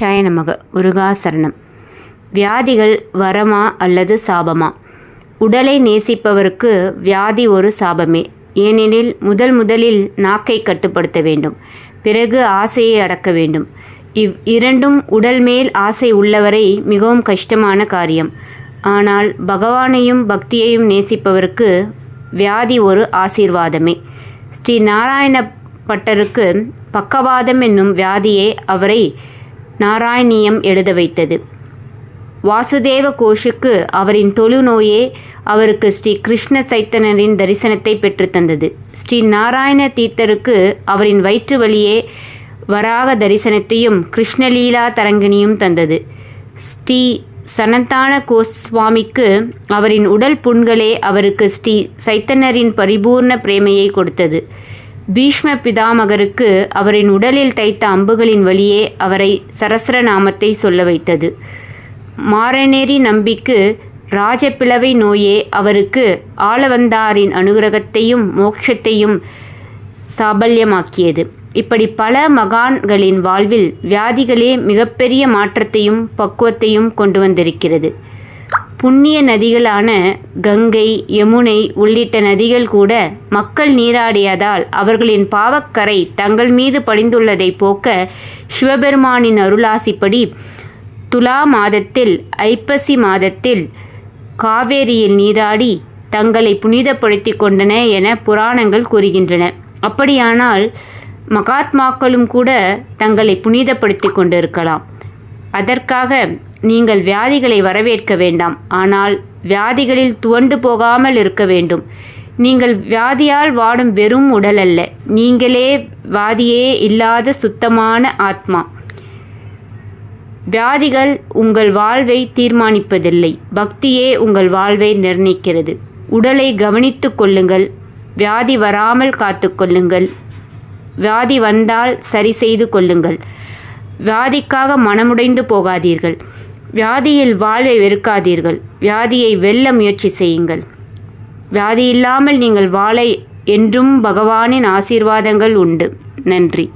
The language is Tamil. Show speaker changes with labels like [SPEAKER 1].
[SPEAKER 1] ஷாய நமக முருகாசரணம் வியாதிகள் வரமா அல்லது சாபமா? உடலை நேசிப்பவருக்கு வியாதி ஒரு சாபமே. ஏனெனில் முதல் முதலில் நாக்கை கட்டுப்படுத்த வேண்டும். பிறகு ஆசையை அடக்க வேண்டும். இவ் இரண்டும் உடல் மேல் ஆசை உள்ளவரை மிகவும் கஷ்டமான காரியம். ஆனால் பகவானையும் பக்தியையும் நேசிப்பவருக்கு வியாதி ஒரு ஆசீர்வாதமே. ஸ்ரீ நாராயண பட்டருக்கு பக்கவாதம் என்னும் வியாதியே அவரை நாராயணியம் எழுத வைத்தது. வாசுதேவ கோஷுக்கு அவரின் தொழுநோயே அவருக்கு ஸ்ரீ கிருஷ்ண சைத்தனரின் தரிசனத்தை பெற்றுத்தந்தது ஸ்ரீ நாராயண தீர்த்தருக்கு அவரின் வயிற்று வழியே வராக தரிசனத்தையும் கிருஷ்ணலீலா தரங்கினியும் தந்தது. ஸ்ரீ சனந்தான கோஸ்வாமிக்கு அவரின் உடல் புண்களே அவருக்கு ஸ்ரீ சைத்தனரின் பரிபூர்ண பிரேமையை கொடுத்தது. பீஷ்ம பிதாமகருக்கு அவரின் உடலில் தைத்த அம்புகளின் வழியே அவரை சரஸ்ர நாமத்தை சொல்ல வைத்தது. மாரநேரி நம்பிக்கு ராஜப்பிளவை நோயே அவருக்கு ஆளவந்தாரின் அனுகிரகத்தையும் மோட்சத்தையும் சாபல்யமாக்கியது. இப்படி பல மகான்களின் வாழ்வில் வியாதிகளே மிகப்பெரிய மாற்றத்தையும் பக்குவத்தையும் கொண்டு வந்திருக்கிறது. புண்ணிய நதிகளான கங்கை யமுனை உள்ளிட்ட நதிகள் கூட மக்கள் நீராடியதால் அவர்களின் பாவக்கரை தங்கள் மீது படிந்துள்ளதை போக்க சிவபெருமானின் அருளாசிப்படி துலா மாதத்தில் ஐப்பசி மாதத்தில் காவேரியில் நீராடி தங்களை புனிதப்படுத்தி கொண்டன என புராணங்கள் கூறுகின்றன. அப்படியானால் மகாத்மாக்களும் கூட தங்களை புனிதப்படுத்தி கொண்டிருக்கலாம். அதற்காக நீங்கள் வியாதிகளை வரவேற்க வேண்டாம். ஆனால் வியாதிகளில் துவண்டு போகாமல் இருக்க வேண்டும். நீங்கள் வியாதியால் வாடும் வெறும் உடல் அல்ல. நீங்களே வியாதியே இல்லாத சுத்தமான ஆத்மா. வியாதிகள் உங்கள் வாழ்வை தீர்மானிப்பதில்லை. பக்தியே உங்கள் வாழ்வை நிர்ணயிக்கிறது. உடலை கவனித்து கொள்ளுங்கள். வியாதி வராமல் காத்து கொள்ளுங்கள். வியாதி வந்தால் சரி செய்து கொள்ளுங்கள். வியாதிக்காக மனமுடைந்து போகாதீர்கள். வியாதியில் வாழ்வை வெறுக்காதீர்கள். வியாதியை வெல்ல முயற்சி செய்யுங்கள். வியாதி இல்லாமல் நீங்கள் வாழ என்றும் பகவானின் ஆசீர்வாதங்கள் உண்டு. நன்றி.